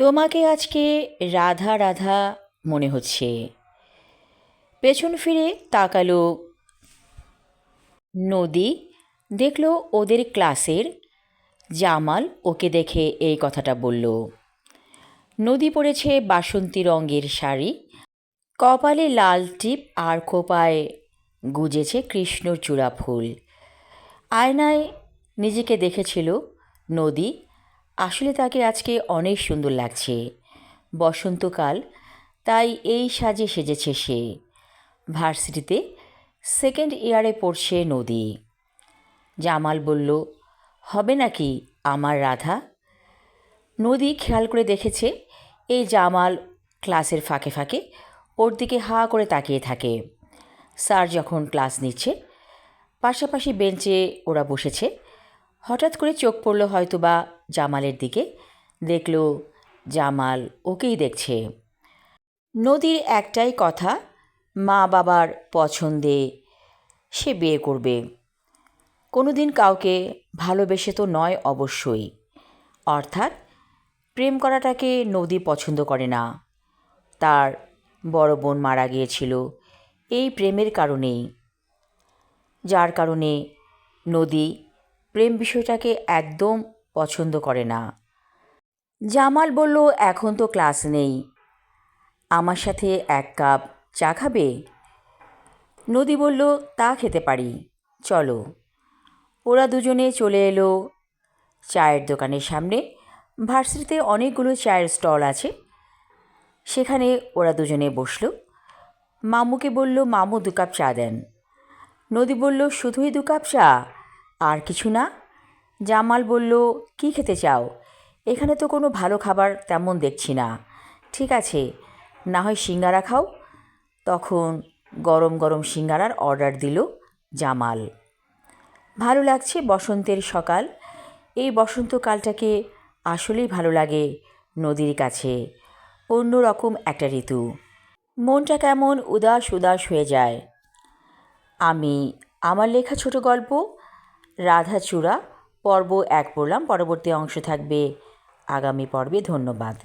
তোমাকে আজকে রাধা রাধা মনে হচ্ছে। পেছন ফিরে তাকালো নদী, দেখল ওদের ক্লাসের। জামাল ওকে দেখে এই কথাটা বলল, নদী পড়েছে বাসন্তী রঙের শাড়ি, কপালে লাল টিপ আর খোপায় গুজেছে কৃষ্ণর চূড়া ফুল। আয়নায় নিজেকে দেখেছিল নদী আসলে তাকে আজকে অনেক সুন্দর লাগছে। বসন্তকাল, তাই এই সাজে সেজেছে সে। ভার্সিটিতে সেকেন্ড ইয়ারে পড়ছে নদী। জামাল বলল, হবে নাকি আমার রাধা? নদী খেয়াল করে দেখেছে, এই জামাল ক্লাসের ফাঁকে ফাঁকে ওর দিকে হা করে তাকিয়ে থাকে। স্যার যখন ক্লাস নিচ্ছে, পাশাপাশি বেঞ্চে ওরা বসেছে। হঠাৎ করে চোখ পড়ল হয়তো বা জামালের দিকে। দেখল জামাল ওকেই দেখছে। নদীর একটাই কথা, মা বাবার পছন্দে সে বিয়ে করবে। কোনো দিন কাউকে ভালোবেসে তো নয় অবশ্যই। অর্থাৎ প্রেম করাটাকে নদী পছন্দ করে না। তার বড় বোন মারা গিয়েছিল, এই প্রেমের কারণেই যার কারণে নদী প্রেম বিষয়টাকে একদম পছন্দ করে না। জামাল বলল, এখন তো ক্লাস নেই। আমার সাথে এক কাপ চা খাবে? নদী বলল, তা খেতে পারি। চলো। ওরা দুজনে চলে এলো চায়ের দোকানের সামনে। ভার্সিটিতে অনেকগুলো চায়ের স্টল আছে। সেখানে ওরা দুজনে বসল। মামুকে বলল, মামু, দু কাপ চা দেন। নদী বলল, শুধুই দু কাপ চা? আর কিছু না? জামাল বলল, কি খেতে চাও? এখানে তো কোনো ভালো খাবার তেমন দেখছি না। ঠিক আছে, না হয় সিঙ্গারা খাও। তখন গরম গরম সিঙ্গারার অর্ডার দিল জামাল। ভালো লাগছে বসন্তের সকাল। এই বসন্তকালটাকে আসলেই ভালো লাগে নদীর কাছে। অন্য রকম একটা ঋতু। মনটা কেমন উদাস উদাস হয়ে যায়। আমি, আমার লেখা ছোট গল্প, রাধাচূড়া পর্ব এক পড়লাম পরবর্তী অংশ থাকবে আগামী পর্বে ধন্যবাদ।